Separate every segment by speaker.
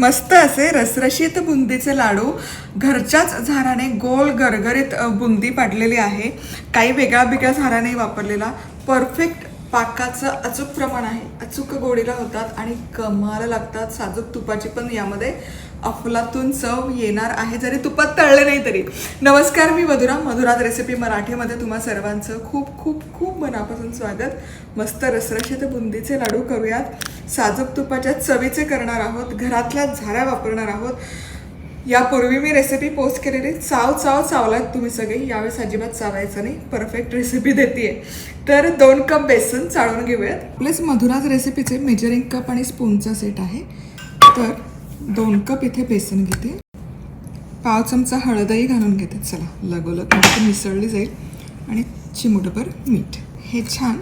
Speaker 1: मस्त असे रसरशीत बुंदीचे लाडू. घरच्याच झाराने गोल गरगरीत बुंदी पाडलेली आहे. काही वेगळा वेगळ्या झाराने वापरलेला. परफेक्ट पाकाचं अचूक प्रमाण आहे. अचूक गोडीला होतात आणि कमाल लागतात. साजूक तुपाची पण यामध्ये अफलातून चव येणार आहे जरी तुपात तळले नाही तरी. नमस्कार मी मधुरा. मधुरात रेसिपी मराठीमध्ये तुम्हा सर्वांचं खूप खूप खूप मनापासून स्वागत. मस्त रसरशीत बुंदीचे लाडू करूयात. साजूक तुपाच्या चवीचे करणार आहोत. घरातल्या झाऱ्या वापरणार आहोत. यापूर्वी मी रेसिपी पोस्ट केलेली. चाव चाव चावलात तुम्ही सगळे. यावेळेस अजिबात चावायचं नाही. परफेक्ट रेसिपी देते तर दोन कप बेसन चाळून घेऊयात. प्लस मधुराज रेसिपीचे मेजरिंग कप आणि स्पूनचा सेट आहे. तर दोन कप इथे बेसन घेते. पाव चमचा हळदही घालून घेते. चला लगोलग मस्त मिसळली जाईल. आणि चिमुटभर मीठ. हे छान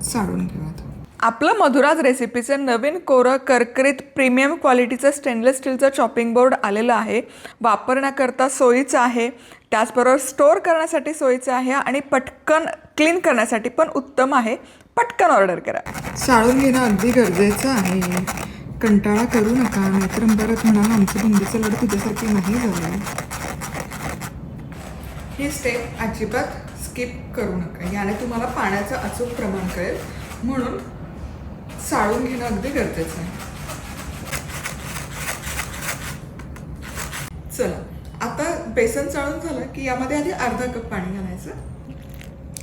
Speaker 1: चाळून घेऊयात. आपलं मधुराज रेसिपीचं नवीन कोरं करकरीत प्रीमियम क्वालिटीचं स्टेनलेस स्टीलचं चॉपिंग बोर्ड आलेलं आहे. वापरण्याकरता सोयीचं आहे. त्याचबरोबर स्टोअर करण्यासाठी सोयीचं आहे आणि पटकन क्लीन करण्यासाठी पण उत्तम आहे. पटकन ऑर्डर करा. चाळून घेणं अगदी गरजेचं आहे. कंटाळा करू नका नाहीतर परत म्हणाला आमचं बुंदीचं लाडू तुझ्यासारखी नाही झालं. ही स्टेप अजिबात स्किप करू नका. याने तुम्हाला पाण्याचं अचूक प्रमाण कळेल. म्हणून साळून घेणं अगदी गरजेचं आहे. चला आता बेसन चाळून झालं की यामध्ये आधी अर्धा कप पाणी घालायचं.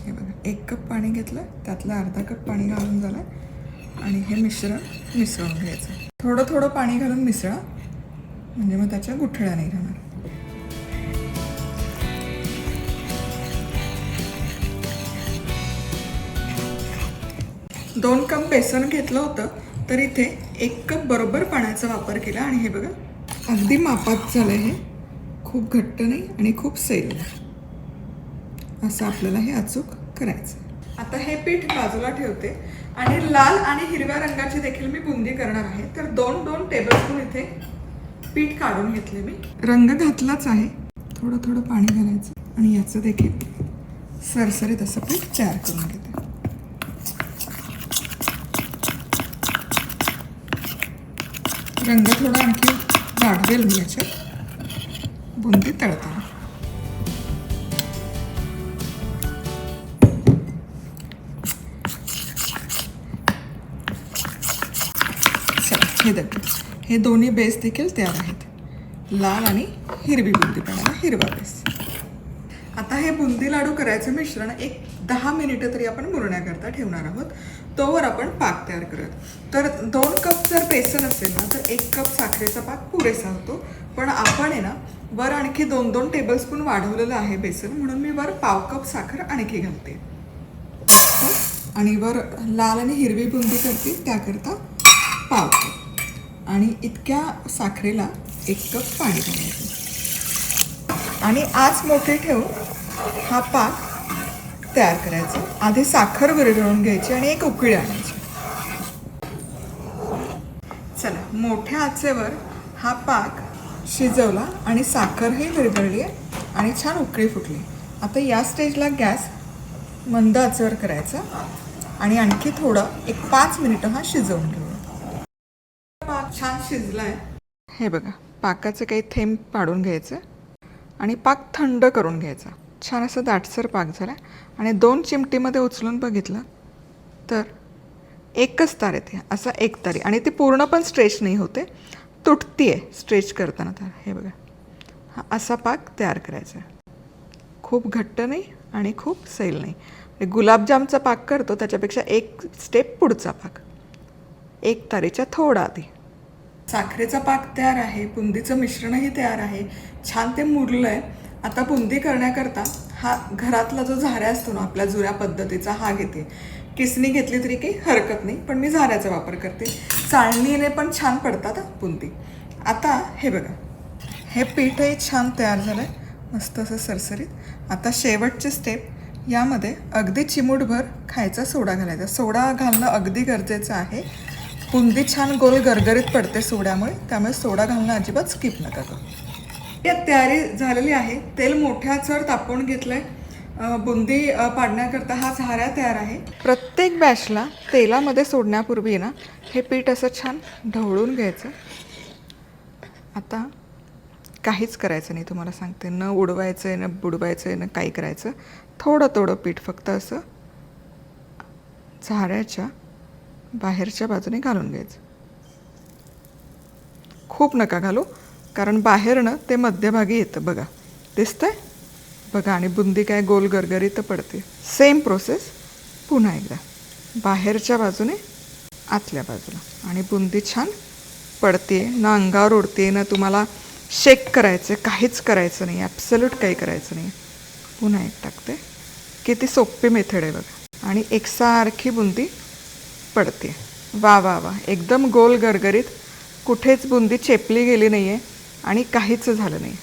Speaker 1: हे बघा एक कप पाणी घेतलं त्यातलं अर्धा कप पाणी घालून झालं आणि हे मिश्रण मिसळून घ्यायचं. थोडं थोडं पाणी घालून मिसळा. म्हणजे मग त्याच्या गुठळ्या नाही दोन कप बेसन घेतलं होतं तर इथे एक कप बरोबर पाण्याचा वापर केला आणि हे बघा अगदी मापात झालं हे. खूप घट्ट नाही आणि खूप सैल नाही. असं आपल्याला हे अचूक करायचं आता हे पीठ बाजूला ठेवते आणि लाल आणि हिरव्या रंगाची देखील मी बुंदी करणार आहे. तर दोन दोन टेबलस्पून इथे पीठ काढून घेतले मी. रंग घातलाच आहे. थोडं थोडं पाणी घालायचं आणि याचं देखील सरसरीत असं पीठ तयार करून घेते. रंग थोडा आणखी वाढवेल मी याच्यात. बुंदी तळताना हे देखील हे दोन्ही बेस देखील तयार आहेत. लाल आणि हिरवी बुंदी पण हिरवा बेस आता हे बुंदी लाडू करायचं मिश्रण एक दहा मिनिटं तरी आपण मुरण्याकरता ठेवणार आहोत. तोवर आपण पाक तयार करत तर दोन कप जर बेसन असेल ना तर एक कप साखरेचा पाक पुरेसा होतो. पण आपण आहे ना वर आणखी दोन दोन टेबलस्पून वाढवलेलं आहे बेसन म्हणून मी वर पाव कप साखर आणखी घालते. आणि वर लाल आणि हिरवी बुंदी करते त्याकरता पाव कप. आणि इतक्या साखरेला एक कप पाणी घालायचं. आणि आज मोठे ठेवून हा पाक तयार करायचं. आधी साखर विरघळून घ्यायची आणि एक उकळी आणायची. चला मोठ्या आचेवर हा पाक शिजवला आणि साखरही विरघळली आणि छान उकळी फुटली. आता या स्टेजला गॅस मंद आचेवर करायचा आणि आणखी थोडं एक पाच मिनिटं हा शिजवून घेऊया. पाक छान शिजलाय. हे बघा पाकाचं काही थेंब पाडून घ्यायचं आणि पाक थंड करून घ्यायचा. छान असं दाटसर पाक झाला. आणि दोन चिमटीमध्ये उचलून बघितलं तर एकच तार येते असा एक तारी. आणि ती पूर्ण पण स्ट्रेच नाही होते. तुटती आहे स्ट्रेच करताना तर. हे बघा. हा असा पाक तयार करायचा. खूप घट्ट नाही आणि खूप सैल नाही. म्हणजे गुलाबजामचा पाक करतो त्याच्यापेक्षा एक स्टेप पुढचा पाक. एक तारीच्या थोडा आधी. साखरेचा पाक तयार आहे बुंदीचं मिश्रणही तयार आहे. छान ते मुरलं आहे आता बुंदी करण्याकरता हा घरातला जो झाऱ्या असतो ना आपल्या जुऱ्या पद्धतीचा हा घेते. किसणी घेतली तरी काही हरकत नाही पण मी झाऱ्याचा वापर करते. चाळणीने पण छान पडतात बुंदी. आता हे बघा हे पीठही छान तयार झालं आहे मस्त असं सरसरीत. आता शेवटचे स्टेप यामध्ये अगदी चिमूटभर खायचा सोडा घालायचा. सोडा घालणं अगदी गरजेचं आहे. बुंदी छान गोल गरगरीत पडते सोड्यामुळे त्यामुळे सोडा घालणं अजिबात स्किप नका करू. तयारी झालेली आहे. तेल मोठ्या चढ तापवून घेतलंय. बुंदी पाडण्याकरता हा झाऱ्या तयार आहे. प्रत्येक बॅचला तेलामध्ये सोडण्यापूर्वी ना हे पीठ असं छान ढवळून घ्यायचं. आता काहीच करायचं नाही तुम्हाला सांगते. न उडवायचं आहे न बुडवायचं आहे न काही करायचं. थोडं थोडं पीठ फक्त असं झाऱ्याच्या बाहेरच्या बाजूने घालून घ्यायचं. खूप नका घालू. कारण बाहेरनं ते मध्यभागी येतं बघा. दिसतंय? बघा आणि बुंदी काय गोल गरगरीत पडते. सेम प्रोसेस पुन्हा एकदा. बाहेरच्या बाजूने आतल्या बाजूला. आणि बुंदी छान पडते ना अंगावर उडते ना तुम्हाला शेक करायचं काहीच करायचं नाही ॲब्सल्यूट काही करायचं नाही. पुन्हा एक टाकते. किती सोपी मेथड आहे बघा. आणि एकसारखी बुंदी पडते. वा वा वा. एकदम गोल गरगरीत. कुठेच बुंदी चेपली गेली नाही आहे आणि काहीच झालं नाही.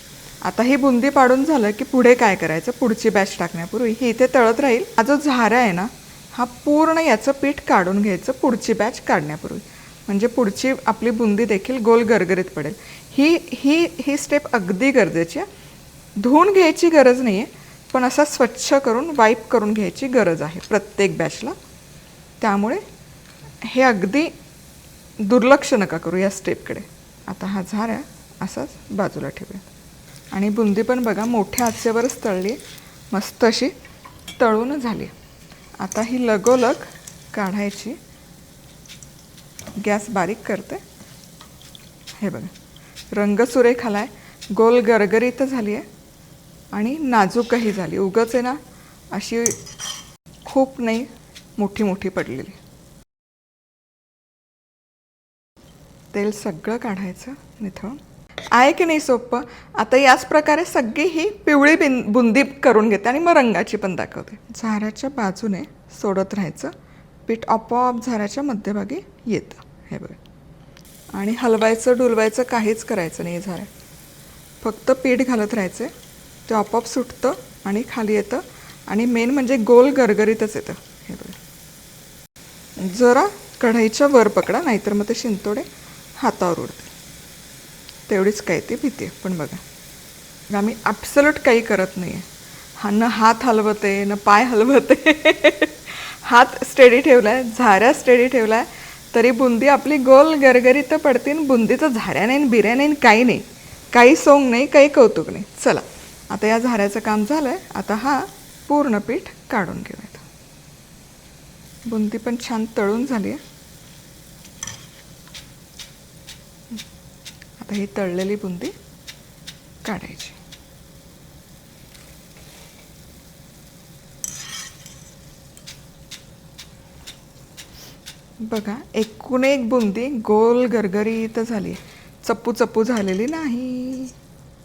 Speaker 1: आता ही बुंदी पाडून झालं की पुढे काय करायचं? पुढची बॅच टाकण्यापूर्वी. ही इथे तळत राहील. हा जो झारा आहे ना हा पूर्ण याचं पीठ काढून घ्यायचं पुढची बॅच काढण्यापूर्वी. म्हणजे पुढची आपली बुंदी देखील गोल गरगरीत पडेल. ही ही ही स्टेप अगदी गरजेची आहे. धुवून घ्यायची गरज नाही आहे पण असा स्वच्छ करून वाईप करून घ्यायची गरज आहे प्रत्येक बॅचला त्यामुळे हे अगदी दुर्लक्ष नका करू या स्टेपकडे आता हा झाऱ्या असाच बाजूला ठेवूया. आणि बुंदी पण बघा मोठ्या आचेवरच तळली मस्त अशी तळून झाली आता ही लगोलग काढायची. गॅस बारीक करते. हे बघा रंग सुरेख आहे गोल गरगरीत झाली आहे. आणि नाजूकही झाली. उगच आहे ना अशी खूप नाही मोठी मोठी पडलेली. तेल सगळं काढायचं निथळून आहे की नाही सोपं आता याच प्रकारे सगळी ही पिवळी बिन बुंदी करून घेते आणि मग रंगाची पण दाखवते. झाऱ्याच्या बाजूने सोडत राहायचं. पीठ आपोआप झाऱ्याच्या मध्यभागी येतं. हे बघा. आणि हलवायचं डुलवायचं काहीच करायचं नाही झाऱ्या फक्त पीठ घालत राहायचं. ते आपोआप सुटतं आणि खाली येतं. आणि मेन म्हणजे गोल गरगरीतच येतं. हे बघा. जरा कढईच्या वर पकडा नाहीतर मग ते शिंतोडे हातावर उडते. तेवढीच काय ती भीती आहे. पण बघा. आम्ही ॲब्सलट काही करत नाही आहे हा न हात हलवते न पाय हलवते. हात स्टेडी ठेवला आहे झाऱ्या स्टेडी ठेवला आहे तरी बुंदी आपली गोल गरगरीत पडते न बुंदीचं झाऱ्या नाही बिऱ्या नाही काही नाही. काही सोंग नाही काही कौतुक नाही. चला आता या झाऱ्याचं काम झालं आहे आता हा पूर्ण पीठ काढून घेऊयात. बुंदी पण छान तळून झाली आहे आता ही तळलेली बुंदी काढायची. बघा एकूण एक बुंदी गोल गरगरीत झाली. चप्पू चप्पू झालेली नाही.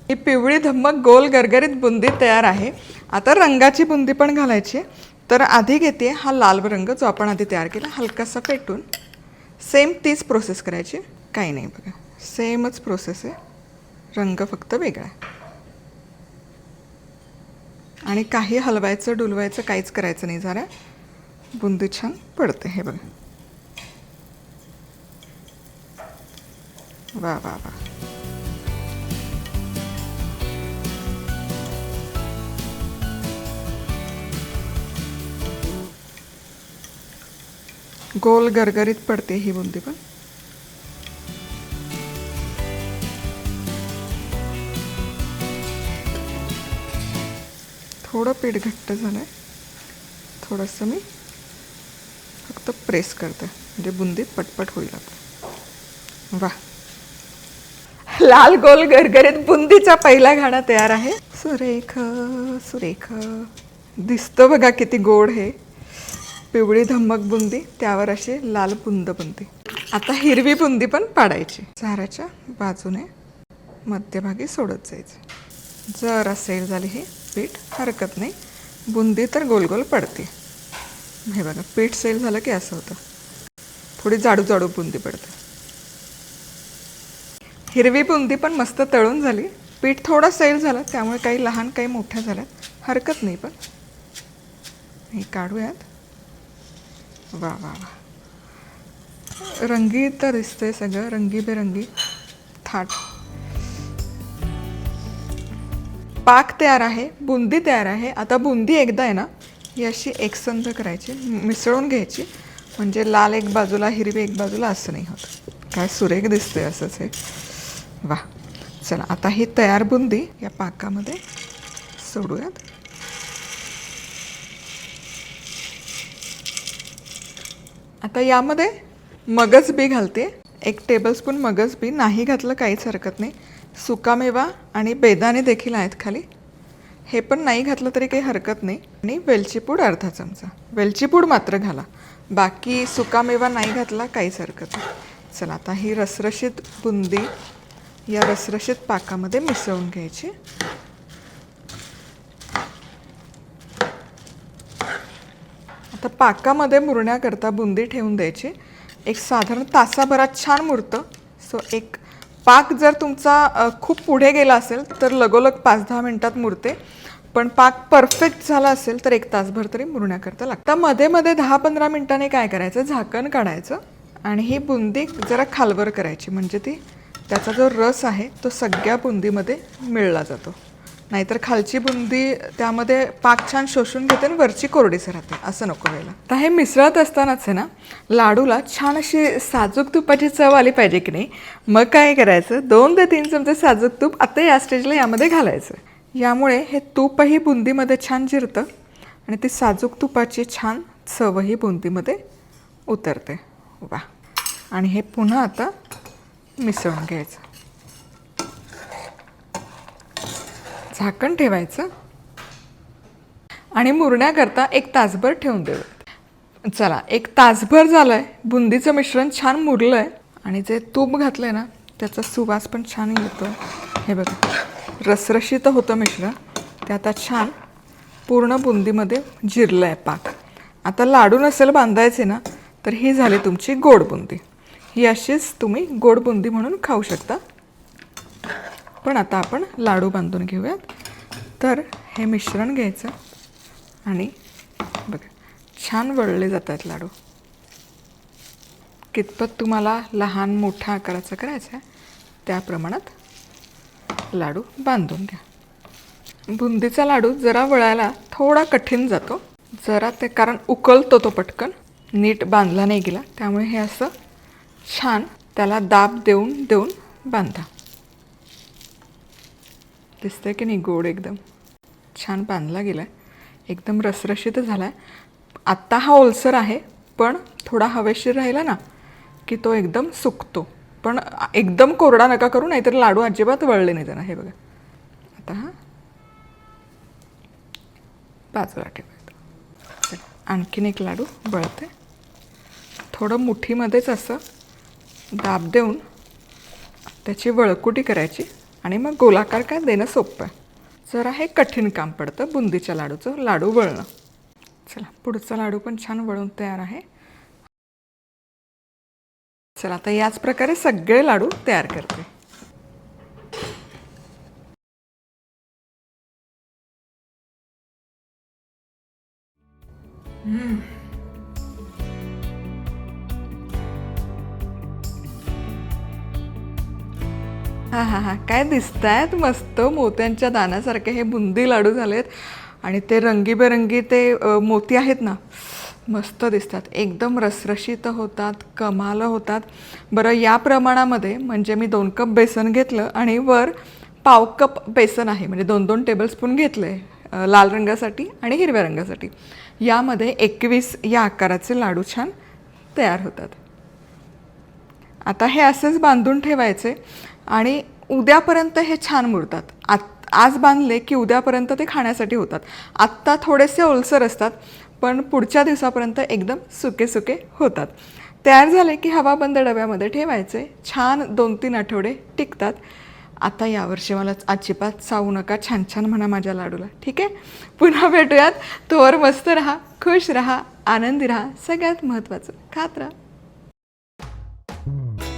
Speaker 1: ही पिवळी धम्मक गोल गरगरीत बुंदी तयार आहे. आता रंगाची बुंदी पण घालायची तर आधी घेते हा लाल रंग जो आपण आधी तयार केला हलकासा पेटून. सेम तीच प्रोसेस करायची. काही नाही बघा. सेमच प्रोसेस आहे. रंग फक्त वेगळा आहे. आणि काही हलवायचं डुलवायचं काहीच करायचं नाही. जरा बुंदी छान पडते हे बघा. वा वा वा. गोल गरगरीत पडते ही बुंदी पण. थोडं पीठ घट्ट झालं आहे थोडंसं मी फक्त प्रेस करते. म्हणजे बुंदी पटपट होईल वा लाल गोल गरगरीत बुंदीचा पहिला घाणा तयार आहे. सुरेख सुरेख. दिसतं बघा किती गोड हे. पिवळी धम्मक बुंदी त्यावर अशी लाल बुंद बुंदी. आता हिरवी बुंदी पण पाडायची. झाराच्या बाजूने मध्यभागी सोडत जायचं. जर असेल झाली हे. पीठ हरकत नाही. बुंदी तर गोल गोल पडते. हे बघा पीठ सेल झालं की असं होतं. थोडी जाडू जाडू बुंदी पडते. हिरवी बुंदी पण मस्त तळून झाली. पीठ थोडं सैल झालं त्यामुळे काही लहान काही मोठ्या झाल्या. हरकत नाही पण. हे काढूयात. वा वा वा. रंगीत तर दिसतंय सगळं रंगीबेरंगी थाट. पाक तयार आहे बुंदी तयार आहे. आता बुंदी एकदा आहे ना ही अशी एकसंध करायची मिसळून घ्यायची. म्हणजे लाल एक बाजूला हिरवी एक बाजूला असं नाही होत. काय सुरेख दिसतंय असंच हे. वा. चला आता ही तयार बुंदी या पाकामध्ये सोडूयात. आता यामध्ये मगज बी घालते. एक टेबलस्पून मगज बी नाही घातलं काहीच हरकत नाही. सुकामेवा आणि बेदाणे देखील आहेत खाली. हे पण नाही घातलं तरी काही हरकत नाही. आणि वेलचीपूड अर्धा चमचा. वेलचीपूड मात्र घाला. बाकी सुकामेवा नाही घातला काहीच हरकत नाही. चला आता ही रसरशीत बुंदी या रसरशीत पाकामध्ये मिसळून घ्यायची. आता पाकामध्ये मुरण्याकरता बुंदी ठेवून द्यायची. एक साधारण तासाभरात छान मुरतं. सो एक पाक जर तुमचा खूप पुढे गेला असेल तर लगोलग पाच दहा मिनटात मुरते. पण पाक परफेक्ट झाला असेल तर एक तासभर तरी मुरण्याकरता लागतं. मध्ये मध्ये दहा पंधरा मिनिटांनी काय करायचं? झाकण काढायचं आणि ही बुंदी जरा खालवर करायची. म्हणजे ती त्याचा जो रस आहे तो सगळ्या बुंदीमध्ये मिळला जातो. नाहीतर खालची बुंदी त्यामध्ये पाक छान शोषून घेते आणि वरची कोरडीच राहते. असं नको व्हायला. तर हे मिसळत असतानाच आहे ना लाडूला छान अशी साजूक तुपाची चव आली पाहिजे की नाही? मग काय करायचं? दोन ते तीन चमचे साजूक तूप आता या स्टेजला यामध्ये घालायचं. यामुळे हे तूपही बुंदीमध्ये छान जिरतं आणि ती साजूक तुपाची छान चवही बुंदीमध्ये उतरते. वा. आणि हे पुन्हा आता मिसळून घ्यायचं. झाकण ठेवायचं आणि मुरण्याकरता एक तासभर ठेवून देऊ. चला एक तासभर झालं आहे बुंदीचं मिश्रण छान मुरलं आहे आणि जे तूप घातलं आहे ना त्याचा सुवास पण छान येतो. हे बघा रसरशीत होतं मिश्रण. ते आता छान पूर्ण बुंदीमध्ये जिरलं आहे पाक. आता लाडू नसेल बांधायचे ना तर ही झाली तुमची गोड बुंदी. ही अशीच तुम्ही गोड बुंदी म्हणून खाऊ शकता. पण आता आपण लाडू बांधून घेऊयात. तर हे मिश्रण घ्यायचं आणि बघा छान वळले जात आहेत लाडू. कितपत तुम्हाला लहान मोठ्या आकाराचा करायचा आहे त्या प्रमाणात लाडू बांधून घ्या. बुंदीचा लाडू जरा वळायला थोडा कठीण जातो. जरा ते कारण उकलतो तो पटकन नीट बांधला नाही गेला त्यामुळे हे असं छान त्याला दाब देऊन देऊन बांधा. दिसतंय की नाही गोड एकदम. छान बांधला गेला आहे एकदम रसरशीत झाला आहे आत्ता हा ओलसर आहे पण थोडा हवेशीर राहिला ना की तो एकदम सुकतो. पण एकदम कोरडा नका करू नाहीतर लाडू अजिबात वळले नाही त्यांना. हे बघा. आता हा बाजूला ठेवायचा आणखीन एक लाडू वळते थोडं मुठीमध्येच असं दाब देऊन त्याची वळकुटी करायची. आणि मग गोलाकार काय देणं सोपं. आहे जरा हे कठीण काम पडतं बुंदीच्या लाडूचं लाडू वळणं. चला पुढचा लाडू पण छान वळून तयार आहे. चला आता याच प्रकारे सगळे लाडू तयार करते. हा हा हा. काय दिसतायत मस्त मोत्यांच्या दाण्यासारखे हे बुंदी लाडू झालेत. आणि ते रंगीबेरंगी ते मोती आहेत ना मस्त दिसतात. एकदम रसरशीत होतात कमाल होतात. बरं या प्रमाणामध्ये म्हणजे मी दोन कप बेसन घेतलं आणि वर पाव कप बेसन आहे. म्हणजे दोन दोन टेबलस्पून घेतलं आहे लाल रंगासाठी आणि हिरव्या रंगासाठी. यामध्ये एकवीस या आकाराचे लाडू छान तयार होतात. आता हे असेच बांधून ठेवायचे. आणि उद्यापर्यंत हे छान मुरतात. आत आज बांधले की उद्यापर्यंत ते खाण्यासाठी होतात. आत्ता थोडेसे ओलसर असतात पण पुढच्या दिवसापर्यंत एकदम सुके सुके होतात. तयार झाले की हवाबंद डब्यामध्ये ठेवायचे. छान दोन तीन आठवडे टिकतात. आता यावर्षी मला अजिबात चावू नका छान छान म्हणा माझ्या लाडूला. ठीक आहे? पुन्हा भेटूयात. तोवर मस्त राहा खुश राहा आनंदी राहा. सगळ्यात महत्त्वाचं. खात राहा.